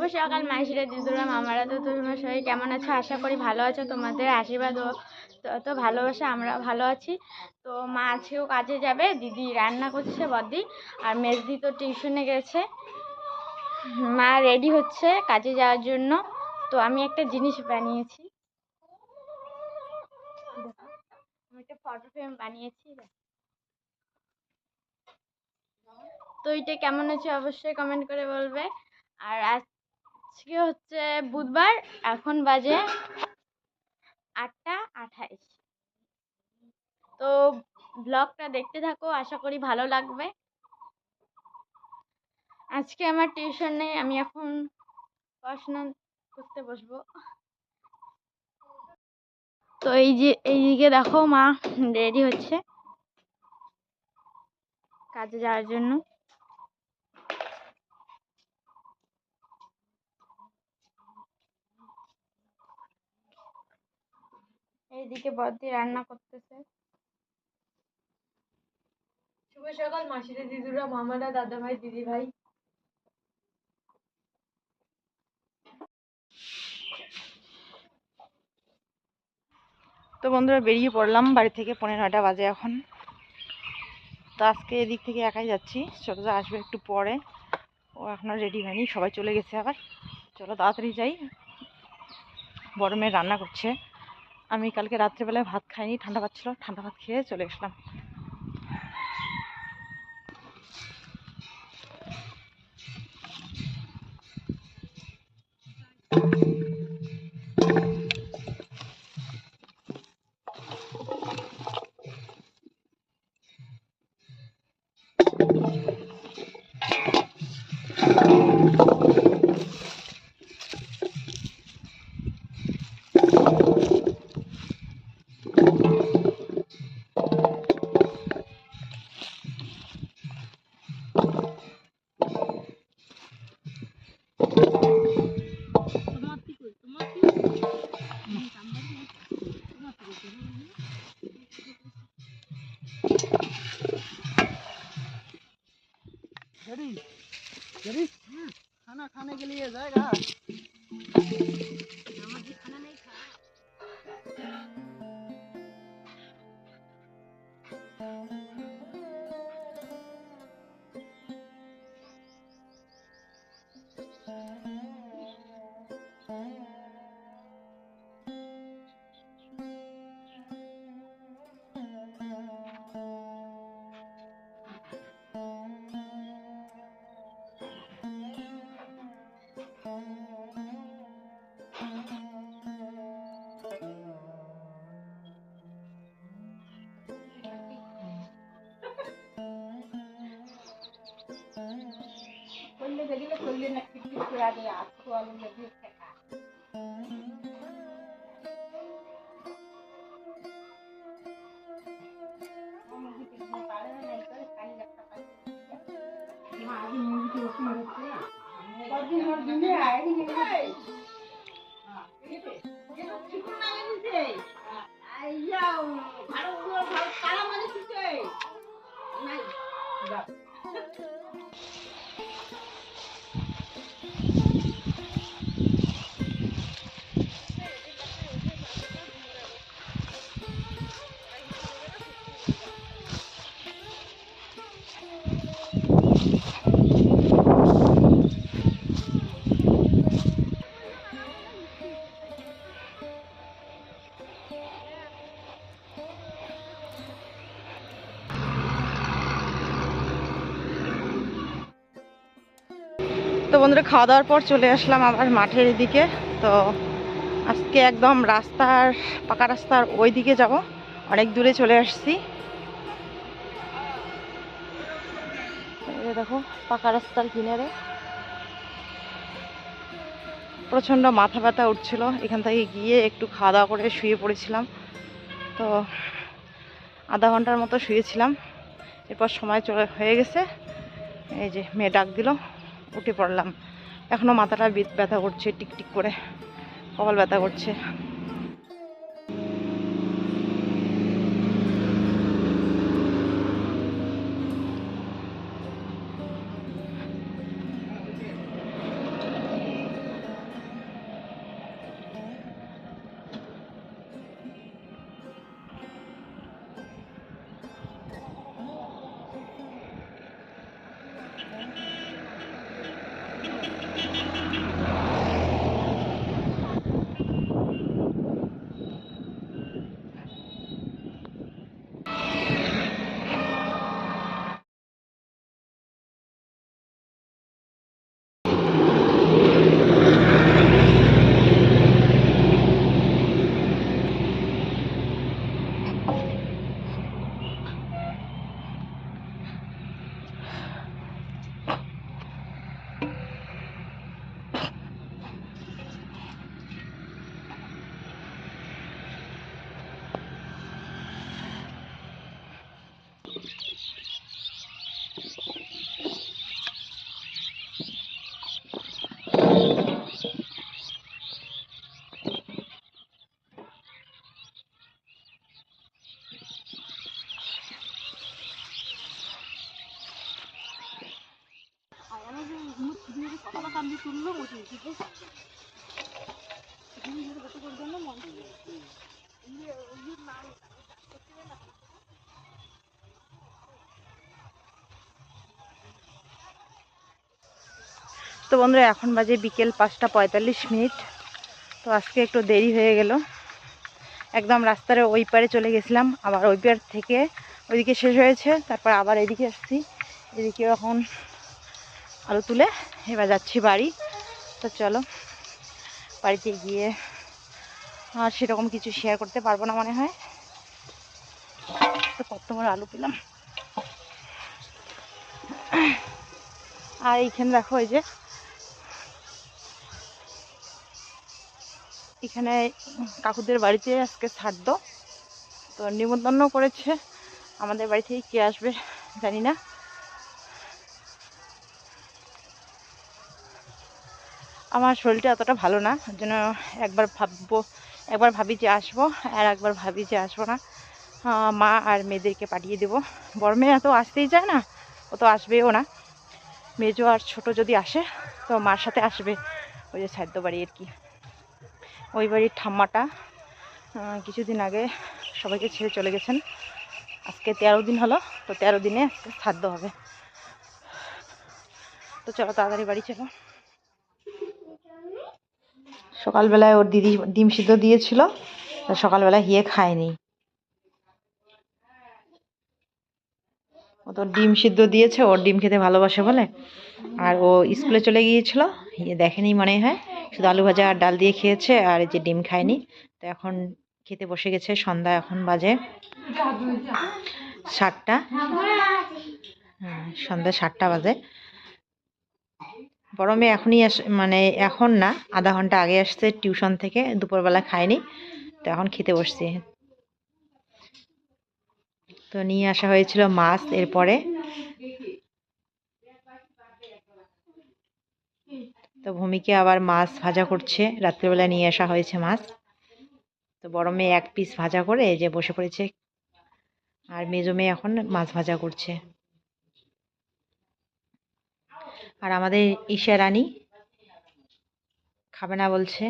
শুভ সকাল মাসিরা দিদুরা মামারা তো তোমার সবাই কেমন আছো? আশা করি ভালো আছো, তোমাদের আশীর্বাদ ও তো- ভালোবাসা, আমরা ভালো আছি। তো মা আজকেও কাজে যাবে, দিদি রান্না করছে বদি আর মেজদি তো টিউশনে গেছে। মা রেডি হচ্ছে কাজে যাওয়ার জন্য। তো আমি একটা জিনিস বানিয়েছি। ফটো ফ্রেম বানিয়েছি তো এটা কেমন হচ্ছে অবশ্যই কমেন্ট করে বলবে। আর আজকে হচ্ছে বুধবার, এখন বাজে আটটা আঠাইশ। তো ব্লগটা দেখতে থাকো, আশা করি ভালো লাগবে। আজকে আমার টিউশন নেই, আমি এখন পড়াশোনা করতে বসবো। তো এই যে এইদিকে দেখো মা রেডি হচ্ছে কাজে যাওয়ার জন্য। এইদিকে বদ্দি রান্না করতেছে। শুভ সকাল মাসিরা দিদুরা মামারা দাদা ভাই দিদি ভাই তো বন্ধুরা বেরিয়ে পড়লাম। বাড়ি থেকে পনেরো নয়টা বাজে এখন। তো আজকে এদিক থেকে একাই যাচ্ছি। ছোটো আসবে একটু পরে। ও এখনও রেডি হয়নি সবাই চলে গেছে আবার। চলো তাড়াতাড়ি যাই। বড় মেয়ে রান্না করছে। আমি কালকে রাত্রেবেলায় ভাত খাইনি ঠান্ডা ভাত ছিল ঠান্ডা ভাত খেয়ে চলে গেছিলাম। रेडी করলে বেরিয়ে করলে না কিছু করে আগে আসতো আলু লেগে শেখা তো বন্ধুরা, খাওয়া দাওয়ার পর চলে আসলাম আবার মাঠের এদিকে। তো আজকে একদম রাস্তার, পাকা রাস্তার ওই দিকে যাব। অনেক দূরে চলে আসছি। দেখো, পাকা রাস্তার কিনারে। প্রচণ্ড মাথা ব্যথা উঠছিল। এখান থেকে গিয়ে একটু খাওয়া দাওয়া করে শুয়ে পড়েছিলাম। তো আধা ঘণ্টার মতো শুয়েছিলাম। এরপর সময় চলে হয়ে গেছে। এই যে মেয়ে ডাক দিল। উঠে পড়লাম। এখনও মাথাটা ব্যথা করছে টিকটিক করে কপাল ব্যথা করছে। বসে তো বন্ধুরা, এখন বাজে বিকেল পাঁচটা পঁয়তাল্লিশ মিনিট। তো আজকে একটু দেরি হয়ে গেল। একদম রাস্তার ওই পারে চলে গেছিলাম, আবার ওই পার থেকে ওইদিকে শেষ হয়েছে, তারপর আবার এদিকে আসছি। এদিকে এখন আলু তুলে এবার যাচ্ছি বাড়ি। তো চলো, বাড়িতে গিয়ে আর সেরকম কিছু শেয়ার করতে পারব না মনে হয়। তো কত বড় আলু পেলাম। আর এইখানে দেখো এই যে, এখানে কাকুদের বাড়িতে আজকে শ্রাদ্ধ তো নিমন্ত্রণ করেছে। আমাদের বাড়ি থেকে কে আসবে জানি না। আমার শরীরটা অতটা ভালো না জন্য একবার ভাববো, একবার ভাবি যে আসব, আর একবার ভাবি যে আসব না। মা আর মেয়েদেরকে পাঠিয়ে দেবো। বড় মেয়ে এত আসতেই চায় না, ও তো আসবেও না। মেজো আর ছোট যদি আসে, তো মার সাথে আসবে, ওই যে সাদ্য বাড়ি আর কি। ওই বাড়ির ঠাম্মাটা কিছুদিন আগে সবাইকে ছেড়ে চলে গেছেন। আজকে তেরো দিন হলো, তো তেরো দিনে আজকে শ্রাদ্ধ হবে। তো চলো তাড়াতাড়ি বাড়ি চলো। সকালবেলায় ওর দিদি ডিম সিদ্ধ দিয়েছিল তো সকালবেলা হিয়ে খায়নি। ও তো ডিম সিদ্ধ দিয়েছে, ওর ডিম খেতে ভালোবাসে বলে। আর ও স্কুলে চলে গিয়েছিল ইয়ে দেখেনি মনে হয়। শুধু আলু ভাজা আর ডাল দিয়ে খেয়েছে, আর এই যে ডিম খায়নি। তো এখন খেতে বসে গেছে, সন্ধ্যা এখন বাজে সাতটা। হ্যাঁ সন্ধ্যা সাতটা বাজে। বড় মেয়ে এখনই আস মানে এখন না, আধা ঘণ্টা আগে আসছে, টিউশন থেকে দুপুরবেলা খায়নি তো এখন খেতে বসছি। তো নিয়ে আসা হয়েছিল মাছ এরপরে। তো ভূমিকে আবার মাছ ভাজা করছে, রাত্রিবেলা নিয়ে আসা হয়েছে মাছ। তো বড় মেয়ে এক পিস ভাজা করে যে বসে পড়েছে, আর মেজো মেয়ে এখন মাছ ভাজা করছে। আর আমাদের ঈশা রানী খাবে না বলছে।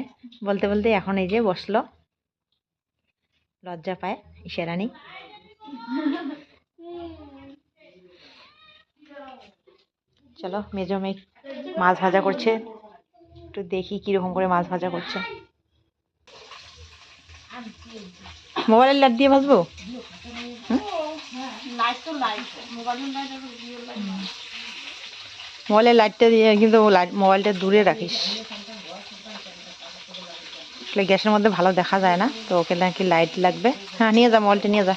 বলতে বলতে এখন এই যে বসল। লজ্জা পায় ঈশা রানী। চলো, মেজো মেয়ে মাছ ভাজা করছে। একটু দেখি কীরকম করে মাছ ভাজা করছে। মোবাইলের লাইট দিয়ে ভাজবো? মোবাইলের লাইটটা দিয়ে কিন্তু লাইট মোবাইলটা দূরে রাখিস। আসলে গ্যাসের মধ্যে ভালো দেখা যায় না, তো ওকে নাকি লাইট লাগবে। হ্যাঁ নিয়ে যা মোবাইলটা নিয়ে যা।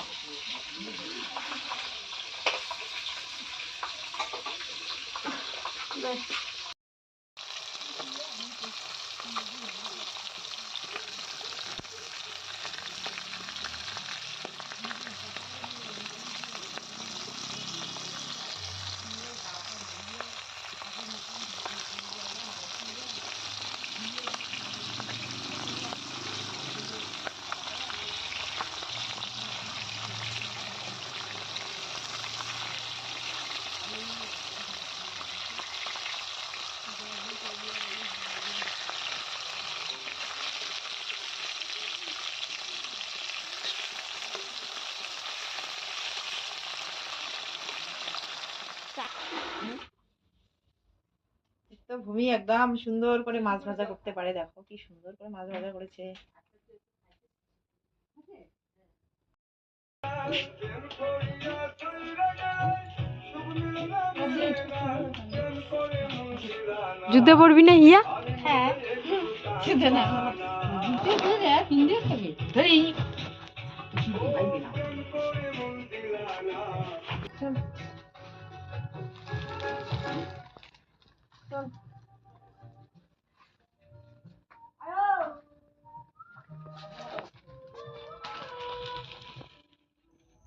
ভূমি একদম সুন্দর করে মাছ ভাজা করতে পারে দেখো কি সুন্দর করে মাছ ভাজা করেছে। যুদ্ধে পড়বি না হিয়া? হ্যাঁ।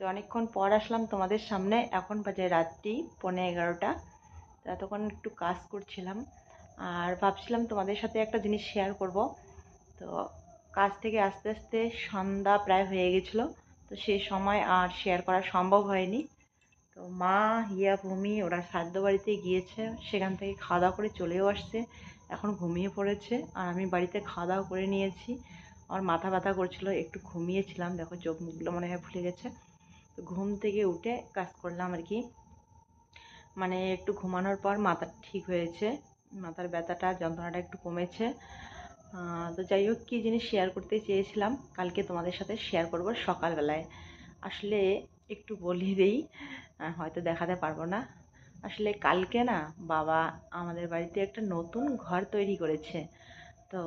তো অনেকক্ষণ পর আসলাম তোমাদের সামনে। এখন বাজে রাত্রি, পৌনে এগারোটা। এতক্ষণ একটু কাজ করছিলাম। আর ভাবছিলাম তোমাদের সাথে একটা জিনিস শেয়ার করব। তো কাজ থেকে আস্তে আস্তে সন্ধ্যা প্রায় হয়ে গেছিল। তো সেই সময় আর শেয়ার করা সম্ভব হয়নি। তো মা, হিয়া, ভূমি, ওরা শ্রাদ্ধ বাড়িতে গিয়েছে। সেখান থেকে খাওয়া দাওয়া করে চলেও আসছে। এখন ঘুমিয়ে পড়েছে। আর আমি বাড়িতে খাওয়া দাওয়া করে নিয়েছি। আমার মাথা ব্যথা করছিল। একটু ঘুমিয়েছিলাম। দেখো চোখ মুখগুলো মনে হয় ফুলে গেছে। ঘুম থেকে উঠে কাজ করলাম আর কি। মানে একটু ঘুমানোর পর মাথা ঠিক হয়েছে, মাথার ব্যথাটা, যন্ত্রণাটা একটু কমেছে। তো যাই হোক, কী জিনিস শেয়ার করতে চেয়েছিলাম, কালকে তোমাদের সাথে শেয়ার করব সকালবেলায়। আসলে একটু বলি দিই হয়তো দেখাতে পারব না। আসলে কালকে না বাবা আমাদের বাড়িতে একটা নতুন ঘর তৈরি করেছে। তো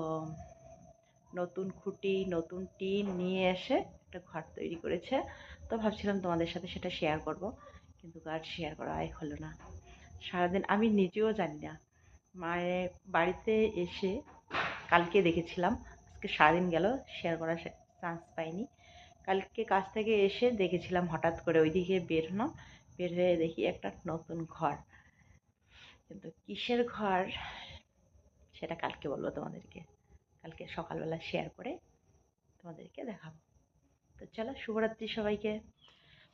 নতুন খুঁটি, নতুন টিন নিয়ে এসে একটা ঘর তৈরি করেছে। তো ভাবছিলাম তোমাদের সাথে সেটা শেয়ার করব, কিন্তু আর শেয়ার করা আর হলো না। সারাদিন আমি নিজেও জানি না। মায়ের বাড়িতে এসে কালকে দেখেছিলাম, আজকে সারাদিন গেল শেয়ার করার চান্স পাইনি। কালকে কাজ থেকে এসে দেখেছিলাম হঠাৎ করে ওইদিকে বের হলাম, বের হয়ে দেখি একটা নতুন ঘর। কিন্তু কিসের ঘর, সেটা কালকে বলব তোমাদেরকে। কালকে সকালবেলা শেয়ার করে তোমাদেরকে দেখাবো। তো চলো, শুভরাত্রি সবাইকে।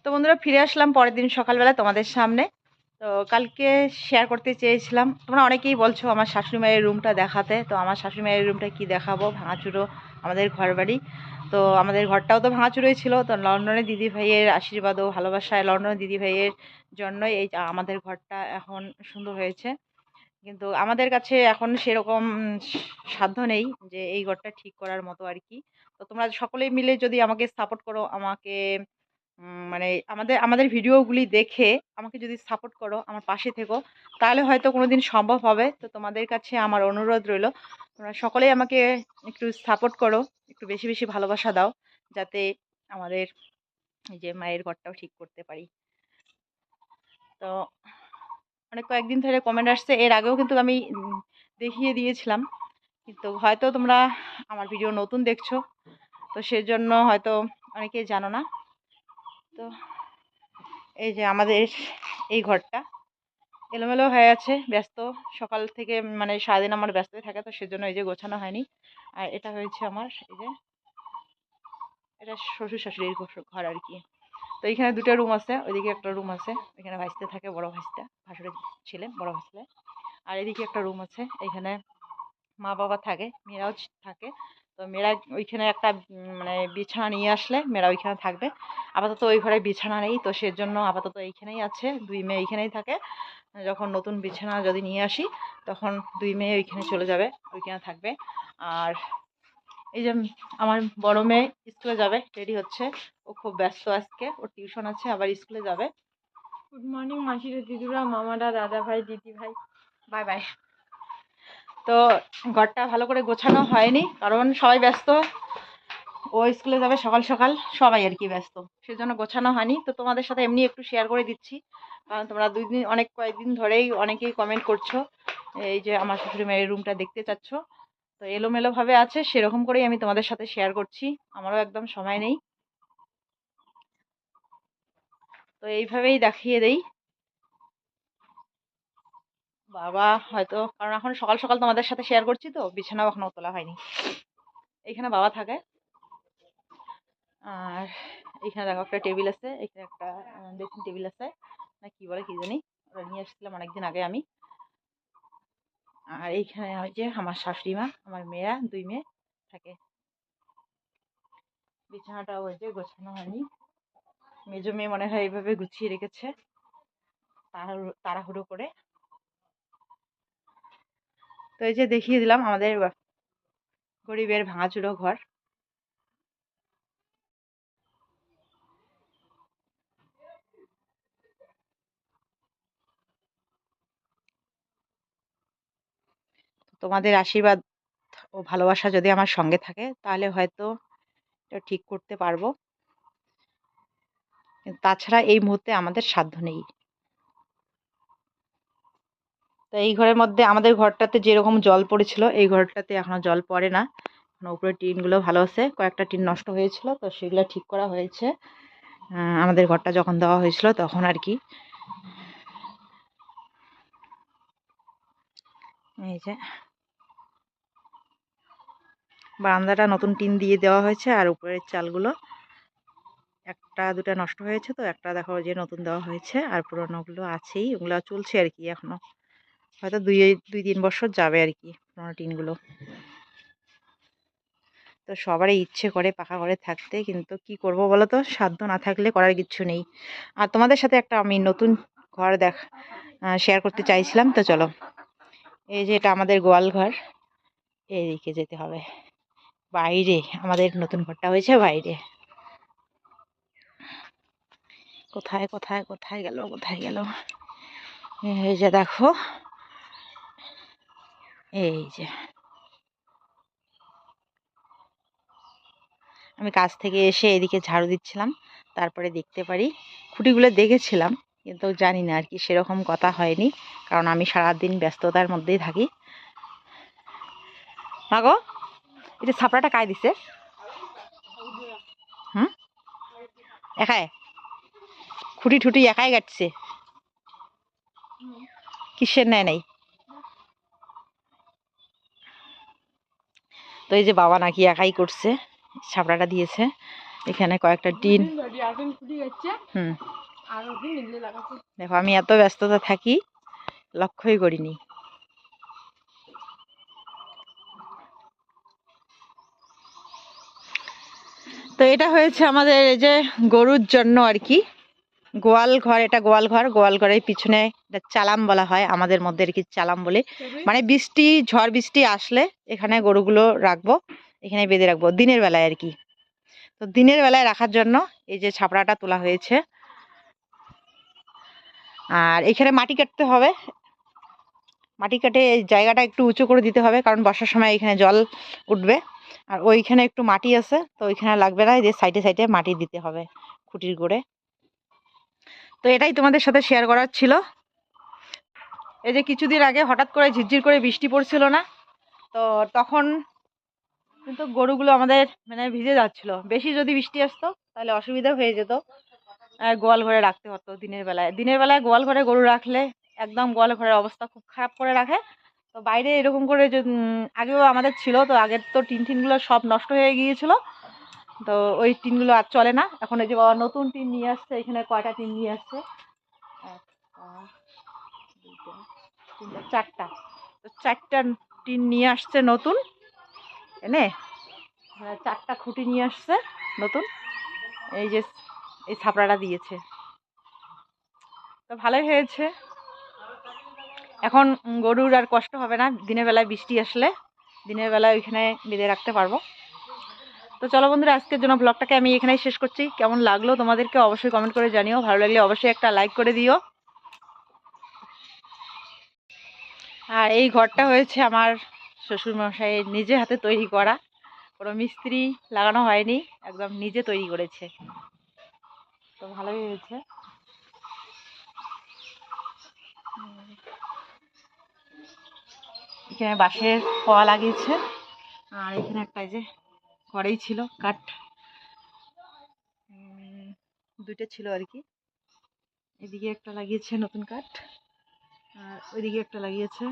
তো বন্ধুরা, ফিরে আসলাম পরের দিন সকালবেলা তোমাদের সামনে। তো কালকে শেয়ার করতে চেয়েছিলাম। তোমরা অনেকেই বলছো আমার শাশুড়ি মায়ের রুমটা দেখাতে। তো আমার শাশুড়ি মায়ের রুমটা কি দেখাবো? ভাঙাচুরো আমাদের ঘর বাড়ি তো আমাদের ঘরটাও তো ভাঙাচুরোই ছিল। তো লন্ডনে দিদি ভাইয়ের আশীর্বাদ ও ভালোবাসায় লন্ডনে দিদি ভাইয়ের জন্যই এই আমাদের ঘরটা এখন সুন্দর হয়েছে। কিন্তু আমাদের কাছে এখন সেরকম সাধ্য নেই যে এই ঘরটা ঠিক করার মতো আর কি। তো তোমরা সকলেই মিলে যদি আমাকে সাপোর্ট করো, আমাকে মানে আমাদের আমাদের ভিডিওগুলি দেখে আমাকে যদি সাপোর্ট করো আমার পাশে থেকো, তাহলে হয়তো কোনো দিন সম্ভব হবে। তো তোমাদের কাছে আমার অনুরোধ রইল, তোমরা সকলেই আমাকে একটু সাপোর্ট করো, একটু বেশি বেশি ভালোবাসা দাও, যাতে আমাদের যে মায়ের ঘরটাও ঠিক করতে পারি। তো অনেক কয়েকদিন ধরে কমেন্ট আসছে, এর আগেও কিন্তু আমি দেখিয়ে দিয়েছিলাম। কিন্তু হয়তো তোমরা আমার ভিডিও নতুন দেখছ, তো সেজন্য হয়তো অনেকেই জানো না। তো এই যে আমাদের এই ঘরটা এলোমেলো হয়ে আছে, ব্যস্ত। সকাল থেকে মানে সারাদিন আমার ব্যস্তই থাকে, তো সেজন্য এই যে গোছানো হয়নি। আর এটা হয়েছে আমার এই যে এটা শ্বশুর শাশুড়ির ঘর- আর কি। তো এইখানে দুটো রুম আছে, ওইদিকে একটা রুম আছে এখানে ভাইস্তে থাকে বড় ভাইস্তা ভাসুরের ছেলে বড় ভাইস্তে আর এদিকে একটা রুম আছে, এখানে মা বাবা থাকে মেয়েরাও থাকে। তো মেয়েরা ওইখানে একটা মানে বিছানা নিয়ে আসলে মেয়েরা ওইখানে থাকবে। আপাতত ওই ঘরে বিছানা নেই তো সেজন্য আপাতত এইখানেই আছে। দুই মেয়ে এইখানেই থাকে। যখন নতুন বিছানা যদি নিয়ে আসি তখন দুই মেয়ে ওইখানে চলে যাবে ওইখানে থাকবে। আর এই যে আমার বড় মেয়ে স্কুলে যাবে রেডি হচ্ছে। ও খুব ব্যস্ত আজকে ওর টিউশন আছে আবার স্কুলে যাবে। গুড মর্নিং মাসিরা দিদুরা মামারা দাদা ভাই দিদি ভাই বাই বাই। তো ঘরটা ভালো করে গোছানো হয়নি, কারণ সবাই ব্যস্ত। ও স্কুলে যাবে সকাল সকাল, সবাই আর কি ব্যস্ত। সেজন্য গোছানো হয়নি। তো তোমাদের সাথে এমনি একটু শেয়ার করে দিচ্ছি। কারণ তোমরা দুই দিন অনেক কয়েকদিন ধরেই অনেকেই কমেন্ট করছ, এই যে আমার শ্বশুর মেয়ের রুমটা দেখতে চাচ্ছ। তো এলোমেলোভাবে আছে, সেরকম করেই আমি তোমাদের সাথে শেয়ার করছি। আমারও একদম সময় নেই। তো এইভাবেই দেখিয়ে দেই। বাবা, হয়তো, কারণ এখন সকাল সকাল তোমাদের সাথে শেয়ার করছি তো, বিছানাও এখনও তোলা হয়নি। এইখানে বাবা থাকে। আর এখানে দেখো একটা টেবিল আছে, এখানে একটা ড্রেসিং টেবিল আছে, না কি বলে কি জানি, ওটা নিয়ে এসেছিলাম অনেকদিন আগে আমি। আর এইখানে যে আমার শাশুড়ি মা, আমার মেয়েরা, দুই মেয়ে থাকে। বিছানাটা ওই যে গোছানো হয়নি। মেজো মেয়ে মনে হয় এইভাবে গুছিয়ে রেখেছে তাড়াহুড়ো করে। তো এই যে দেখিয়ে দিলাম আমাদের গরিবের ভাঙাচুরো ঘর। তোমাদের আশীর্বাদ ও ভালোবাসা যদি আমার সঙ্গে থাকে, তাহলে হয়তো এটা ঠিক করতে পারব। তাছাড়া এই মুহূর্তে আমাদের সাধ্য নেই। তো এই ঘরের মধ্যে আমাদের ঘরটাতে যেরকম জল পড়েছিল, এই ঘরটাতে এখনও জল পড়ে না। উপরে টিনগুলো ভালো আছে, কয়েকটা টিন নষ্ট হয়েছিল, তো সেগুলো ঠিক করা হয়েছে। আমাদের ঘরটা যখন দেওয়া হয়েছিল তখন আর কি। এই যে। বারান্দাটা নতুন টিন দিয়ে দেওয়া হয়েছে আর উপরের চালগুলো একটা দুটো নষ্ট হয়েছে তো, একটা দেখো যে নতুন দেওয়া হয়েছে আর পুরোনোগুলো আছেই, ওগুলো চলছে আর কি এখনও। হয়তো দুই দুই, তিন বছর যাবে আর কি পুরোনো টিনগুলো তো সবারই ইচ্ছে করে পাকা করে থাকতে, কিন্তু কি করব বলো তো সাধ্য না থাকলে করার কিচ্ছু নেই। আর তোমাদের সাথে একটা আমি নতুন ঘর দেখ শেয়ার করতে চাইছিলাম, তো চলো। এই যে এটা আমাদের গোয়াল ঘর, এইদিকে যেতে হবে। বাইরে, আমাদের নতুন ঘরটা হয়েছে বাইরে। কোথায় কোথায় কোথায় গেল কোথায় গেল? এই যে দেখো এই যে। আমি কাজ থেকে এসে এদিকে ঝাড়ু দিচ্ছিলাম, তারপরে দেখতে পারি খুঁটিগুলো দেখেছিলাম, কিন্তু জানি না আর কি সেরকম কথা হয়নি, কারণ আমি সারাদিন ব্যস্ততার মধ্যেই থাকি। মা গো এটা ছাপড়াটা কায় দিছে? হুম? একাই? খুঁটি ঠুটি একাই কাটছে? কিসের নেয় নাই তো এই যে বাবা নাকি একাই করছে ছাপড়াটা দিয়েছে। এখানে কয়েকটা টিন। হুম। দেখো, আমি এত ব্যস্ততা থাকি, লক্ষ্যই করিনি। তো এটা হয়েছে আমাদের এই যে গরুর জন্য আর কি। গোয়াল ঘর, এটা গোয়াল ঘর। গোয়াল ঘরের পিছনে চালাম বলা হয়, আমাদের মধ্যে আর কি চালাম বলে। মানে বৃষ্টি, ঝড় বৃষ্টি আসলে এখানে গরুগুলো রাখব, এখানে বেঁধে রাখব, দিনের বেলায় আর কি। তো দিনের বেলায় রাখার জন্য এই যে ছাপড়াটা তোলা হয়েছে। আর এখানে মাটি কাটতে হবে। মাটি কাটে এই জায়গাটা একটু উঁচু করে দিতে হবে, কারণ বর্ষার সময় এখানে জল উঠবে। আর ওইখানে একটু মাটি আছে, তো ওইখানে লাগবে না, এই যে সাইডে সাইডে মাটি দিতে হবে, খুঁটির গোড়ে। তো এটাই তোমাদের সাথে শেয়ার করার ছিল। এই যে কিছুদিন আগে হঠাৎ করে ঝিরঝির করে বৃষ্টি পড়ছিল না, তো তখন কিন্তু গরুগুলো আমাদের মানে ভিজে যাচ্ছিল। বেশি যদি বৃষ্টি আসতো, তাহলে অসুবিধা হয়ে যেত। গোয়াল ঘরে রাখতে হতো দিনের বেলায়। দিনের বেলায় গোয়াল ঘরে গরু রাখলে একদম গোয়াল ঘরের অবস্থা খুব খারাপ করে রাখে। তো বাইরে এরকম করে আগেও আমাদের ছিল, তো আগের তো টিন টিনগুলো সব নষ্ট হয়ে গিয়েছিল। তো ওই টিনগুলো আর চলে না। এখন এই যে বাবা নতুন টিন নিয়ে আসছে, এখানে কয়টা টিন নিয়ে আসছে? চারটা। তো চারটা টিন নিয়ে আসছে নতুন। এনে চারটা খুঁটি নিয়ে আসছে নতুন। এই যে, এই ছাপড়াটা দিয়েছে। তো ভালোই হয়েছে। এখন গরুর আর কষ্ট হবে না। দিনের বেলায় বৃষ্টি আসলে দিনের বেলায় ওইখানে বেঁধে রাখতে পারব। তো চলো বন্ধুরা, আজকের জন্য ব্লগটাকে আমি এখানেই শেষ করছি। কেমন লাগল তোমাদেরকে অবশ্যই কমেন্ট করে জানিও। ভালো লাগলে অবশ্যই একটা লাইক করে দিও। আর এই ঘরটা হয়েছে আমার শ্বশুরমশাইয়ের নিজে হাতে তৈরি করা। কোনো মিস্ত্রি লাগানো হয়নি, একদম নিজে তৈরি করেছে। তো ভালোই হয়েছে। এখানে বাঁশের পয়া লাগিয়েছে। আর এখানে একটা যে ঘরেই ছিল কাঠ। দুইটা ছিল আর কি। এদিকে একটা লাগিয়েছে নতুন কাঠ আর ওইদিকে একটা লাগিয়েছে।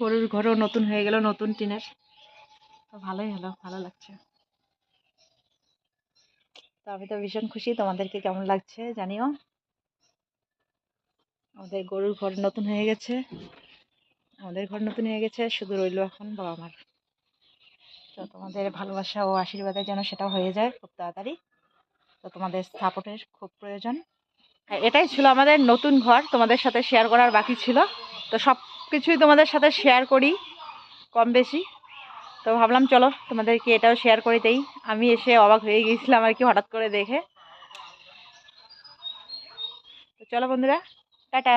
গরুর ঘরও নতুন হয়ে গেল নতুন টিনের। তো ভালোই হলো ভালো লাগছে। তো আমি তো ভীষণ খুশি তোমাদেরকে কেমন লাগছে জানিও। আমাদের গরুর ঘর নতুন হয়ে গেছে। আমাদের ঘর নতুন হয়ে গেছে শুধু রইল এখন বাবা মার তো তোমাদের ভালোবাসা ও আশীর্বাদে যেন সেটা হয়ে যায় খুব তাড়াতাড়ি। তো তোমাদের সাপোর্টের খুব প্রয়োজন। হ্যাঁ, এটাই ছিল আমাদের নতুন ঘর তোমাদের সাথে শেয়ার করার বাকি ছিল। তো সব কিছুই তোমাদের সাথে শেয়ার করি কম বেশি। তো ভাবলাম চলো তোমাদেরকে এটাও শেয়ার করে দেই। আমি এসে অবাক হয়ে গিয়েছিলাম আর কি হঠাৎ করে দেখে। তো চলো বন্ধুরা টাটা।